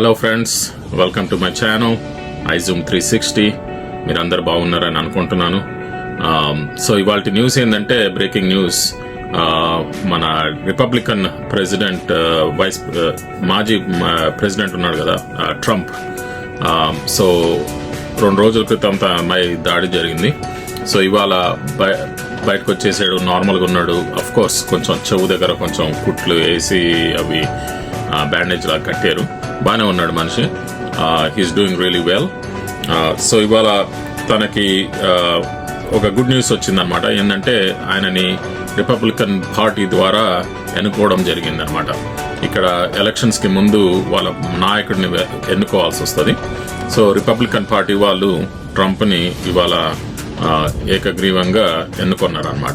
Hello friends welcome to my channel iZoom three sixty మీరందరు బాగున్నారని అనుకుంటున్నాను. Um, సో ఇవాళ న్యూస్ ఏంటంటే బ్రేకింగ్ న్యూస్ మన రిపబ్లికన్ ప్రెసిడెంట్ వైస్ మాజీ uh, ప్రెసిడెంట్ ఉన్నాడు కదా uh, ట్రంప్ సో um, రెండు రోజుల క్రితం మై దాడి జరిగింది. సో ఇవాళ బయ బయటకు వచ్చేసాడు నార్మల్గా ఉన్నాడు. అఫ్ కోర్స్ కొంచెం చెవు దగ్గర కొంచెం కుట్లు వేసి అవి uh, బ్యాండేజ్ లాగా కట్టారు. బాగానే ఉన్నాడు మనిషి. He's doing really well so ఇవాళ తనకి ఒక గుడ్ న్యూస్ వచ్చిందనమాట ఏంటంటే ఆయనని రిపబ్లికన్ పార్టీ ద్వారా ఎన్నుకోవడం జరిగిందనమాట ఇక్కడ ఎలక్షన్స్కి ముందు వాళ్ళ నాయకుడిని ఎన్నుకోవాల్సి వస్తుంది. సో రిపబ్లికన్ పార్టీ వాళ్ళు ట్రంప్ని ఇవాళ ఏకగ్రీవంగా ఎన్నుకున్నారనమాట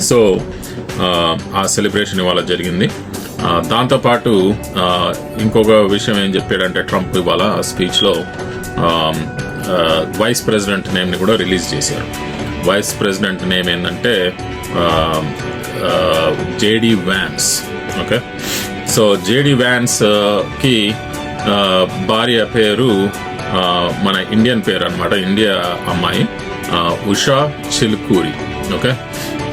సో ఆ, సెలబ్రేషన్ ఇవాళ జరిగింది. దాంతోపాటు ఇంకొక విషయం ఏం చెప్పాడంటే ట్రంప్ ఇవాళ స్పీచ్లో వైస్ ప్రెసిడెంట్ నేమ్ని కూడా రిలీజ్ చేశారు. వైస్ ప్రెసిడెంట్ నేమ్ ఏంటంటే JD Vance okay so JD వ్యాన్స్కి భార్య పేరు మన ఇండియన్ పేరు అనమాట ఇండియా అమ్మాయి ఉషా చిలుకూరి ఓకే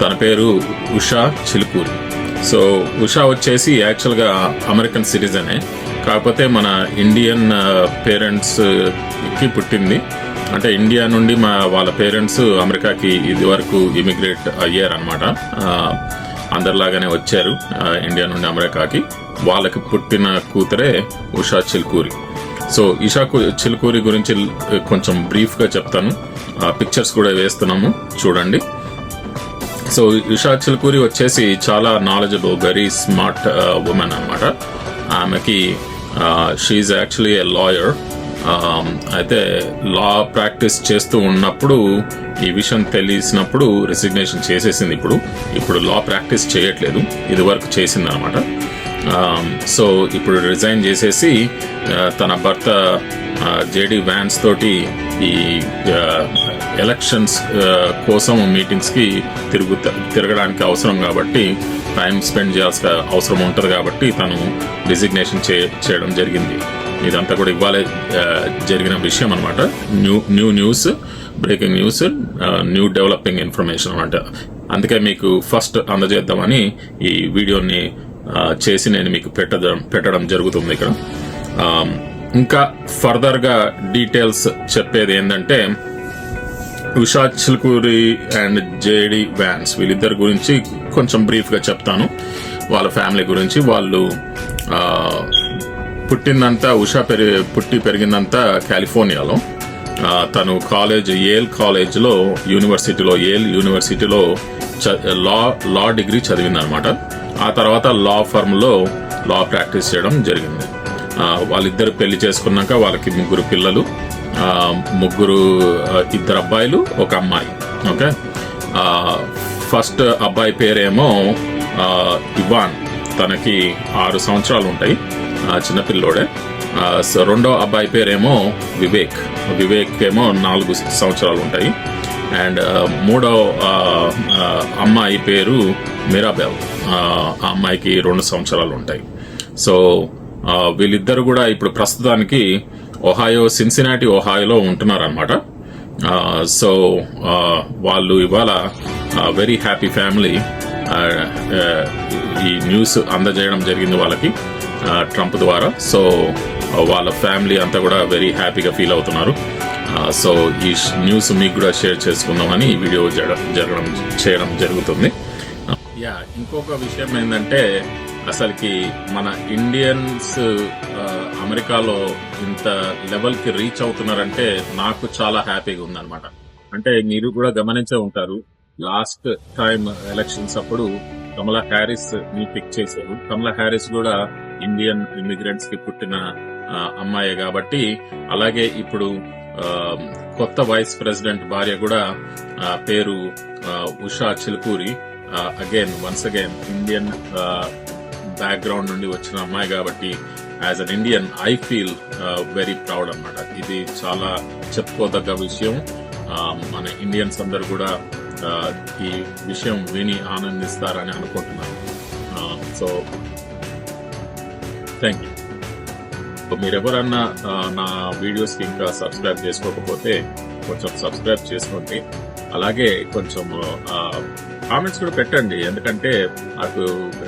తన పేరు ఉషా చిలుకూరి. సో ఉషా వచ్చేసి యాక్చువల్గా అమెరికన్ సిటిజనే. కాకపోతే మన ఇండియన్ పేరెంట్స్కి పుట్టింది. అంటే ఇండియా నుండి మా వాళ్ళ పేరెంట్స్ అమెరికాకి ఇది వరకు ఇమిగ్రేట్ అయ్యారనమాట అందరిలాగానే వచ్చారు ఇండియా నుండి అమెరికాకి. వాళ్ళకి పుట్టిన కూతురే ఉషా చిల్కూరి. సో ఇషా చిల్కూరి చిలుకూరి గురించి కొంచెం బ్రీఫ్గా చెప్తాను. పిక్చర్స్ కూడా వేస్తున్నాము చూడండి. సో ఇషా చిలుకూరి వచ్చేసి చాలా నాలెడ్జబుల్ వెరీ స్మార్ట్ ఉమెన్ అనమాట ఆమెకి షీఈ్ యాక్చువల్లీ ఏ లాయర్ అయితే లా ప్రాక్టీస్ చేస్తూ ఉన్నప్పుడు ఈ విషయం తెలిసినప్పుడు రెసిగ్నేషన్ చేసేసింది ఇప్పుడు. ఇప్పుడు లా ప్రాక్టీస్ చేయట్లేదు. ఇది వరకు చేసింది అనమాట Um, సో ఇప్పుడు రిజైన్ చేసేసి uh, తన భర్త uh, జేడి వ్యాన్స్ తోటి ఈ uh, ఎలక్షన్స్ కోసం మీటింగ్స్కి తిరుగు తిరగడానికి అవసరం కాబట్టి టైం స్పెండ్ చేయాల్సిన అవసరం ఉంటుంది కాబట్టి తను డిజిగ్నేషన్ చే చేయడం జరిగింది. ఇదంతా కూడా ఇవ్వాలే జరిగిన విషయం అనమాట new new news breaking news new developing information అనమాట అందుకే మీకు ఫస్ట్ అందజేద్దామని ఈ వీడియోని చేసి నేను మీకు పెట్టడం పెట్టడం జరుగుతుంది ఇక్కడ. ఇంకా ఫర్దర్గా డీటెయిల్స్ చెప్పేది ఏంటంటే Usha Chilkuri and JD Vance వీళ్ళిద్దరి గురించి కొంచెం బ్రీఫ్గా చెప్తాను. వాళ్ళ ఫ్యామిలీ గురించి వాళ్ళు పుట్టిందంతా ఉషా పెరి పుట్టి పెరిగిందంతా కాలిఫోర్నియాలో. తను కాలేజ్ ఏల్ కాలేజ్లో యూనివర్సిటీలో ఏల్ యూనివర్సిటీలో చ- లా లా డిగ్రీ చదివిందనమాట. ఆ తర్వాత లా ఫర్మ్లో లా ప్రాక్టీస్ చేయడం జరిగింది. వాళ్ళిద్దరు పెళ్ళి చేసుకున్నాక వాళ్ళకి ముగ్గురు పిల్లలు ముగ్గురు ఇద్దరు అబ్బాయిలు ఒక అమ్మాయి. ఓకే? ఫస్ట్ అబ్బాయి పేరేమో ఇవాన్. తనకి ఆరు సంవత్సరాలు ఉంటాయి ఆ, చిన్నపిల్లోడే సో రెండో అబ్బాయి పేరేమో వివేక్. వివేక్ ఏమో నాలుగు సంవత్సరాలు ఉంటాయి. అండ్ మూడో అమ్మాయి పేరు మిరాబెల్ ఆ ఆ అమ్మాయికి రెండు సంవత్సరాలు ఉంటాయి. సో వీళ్ళిద్దరు కూడా ఇప్పుడు ప్రస్తుతానికి ఒహాయో సిన్సినాటి ఒహాయోలో ఉంటున్నారనమాట సో వాళ్ళు ఇవాళ వెరీ హ్యాపీ ఫ్యామిలీ ఈ న్యూస్ అందజేయడం జరిగింది వాళ్ళకి ట్రంప్ ద్వారా. సో వాళ్ళ ఫ్యామిలీ అంతా కూడా వెరీ హ్యాపీగా ఫీల్ అవుతున్నారు. సో ఈ న్యూస్ మీకు కూడా షేర్ చేసుకుందామని ఈ వీడియో జరగడం చేయడం జరుగుతుంది. యా ఇంకొక విషయం ఏంటంటే అసలుకి మన ఇండియన్స్ అమెరికాలో ఇంత లెవెల్కి రీచ్ అవుతున్నారంటే నాకు చాలా హ్యాపీగా ఉందన్నమాట. అంటే మీరు కూడా గమనించే ఉంటారు లాస్ట్ టైం ఎలక్షన్స్ అప్పుడు కమలా హ్యారిస్ని పిక్ చేశారు. కమలా హ్యారిస్ కూడా ఇండియన్ ఇమిగ్రెంట్స్కి పుట్టిన అమ్మాయి అమ్మాయే కాబట్టి అలాగే ఇప్పుడు కొత్త వైస్ ప్రెసిడెంట్ భార్య కూడా పేరు Usha Chilukuri. Again once again Indian background నుండి వచ్చిన అమ్మాయి కాబట్టి as an Indian I feel very proud అన్నమాట. ఇది చాలా చెప్పుకోదగ్గ విషయం. మన ఇండియన్స్ అందరు కూడా ఈ విషయం విని ఆనందిస్తారని అనుకుంటున్నాను. సో థ్యాంక్ యూ మీరు ఎవరన్నా నా వీడియోస్కి ఇంకా సబ్స్క్రైబ్ చేసుకోకపోతే కొంచెం సబ్స్క్రైబ్ చేసుకోండి. అలాగే కొంచెం కామెంట్స్ కూడా పెట్టండి. ఎందుకంటే నాకు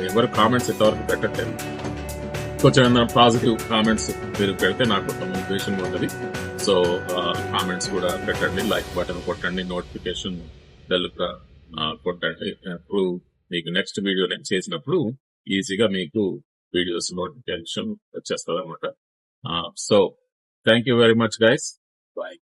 ఎవరు కామెంట్స్ ఇంతవరకు పెట్టట్లేదు. కొంచెం ఏమైనా పాజిటివ్ కామెంట్స్ మీరు పెడితే నాకు కొంత మోటివేషన్ ఉంటుంది. సో కామెంట్స్ కూడా పెట్టండి. లైక్ బటన్ కొట్టండి. నోటిఫికేషన్ బెల్ కొట్టండి. ఇప్పుడు మీకు నెక్స్ట్ వీడియో నేను చేసినప్పుడు ఈజీగా మీకు వీడియోస్ నోటిఫికేషన్ వచ్చేస్తుంది అనమాట so thank you very much guys bye